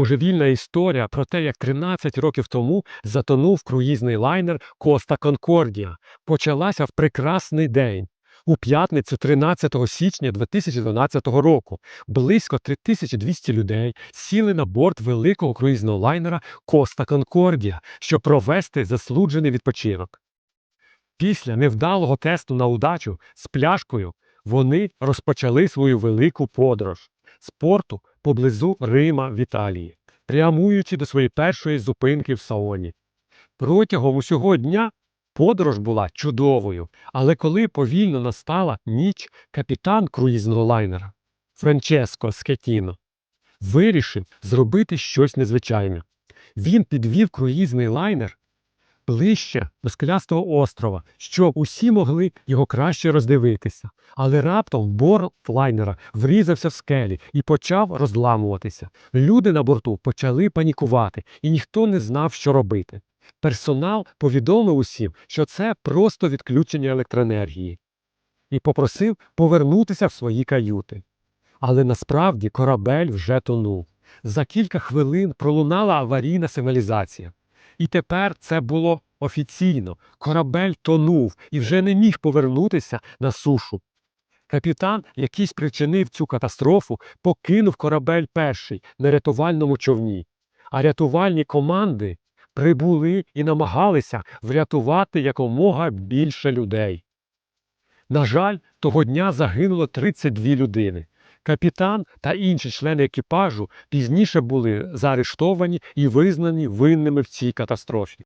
Божевільна історія про те, як 13 років тому затонув круїзний лайнер Коста Конкордія, почалася в прекрасний день. У п'ятницю 13 січня 2012 року близько 3200 людей сіли на борт великого круїзного лайнера Коста Конкордія, щоб провести заслуджений відпочинок. Після невдалого тесту на удачу з пляшкою вони розпочали свою велику подорож з порту поблизу Рима в Італії, прямуючи до своєї першої зупинки в Саоні. Протягом усього дня подорож була чудовою, але коли повільно настала ніч, капітан круїзного лайнера Франческо Скетіно вирішив зробити щось незвичайне. Він підвів круїзний лайнер ближче до скелястого острова, щоб усі могли його краще роздивитися. Але раптом борт лайнера врізався в скелі і почав розламуватися. Люди на борту почали панікувати, і ніхто не знав, що робити. Персонал повідомив усім, що це просто відключення електроенергії, і попросив повернутися в свої каюти. Але насправді корабель вже тонув. За кілька хвилин пролунала аварійна сигналізація. І тепер це було офіційно. Корабель тонув і вже не міг повернутися на сушу. Капітан, який спричинив цю катастрофу, покинув корабель перший на рятувальному човні, а рятувальні команди прибули і намагалися врятувати якомога більше людей. На жаль, того дня загинуло 32 людини. Капітан та інші члени екіпажу пізніше були заарештовані і визнані винними в цій катастрофі.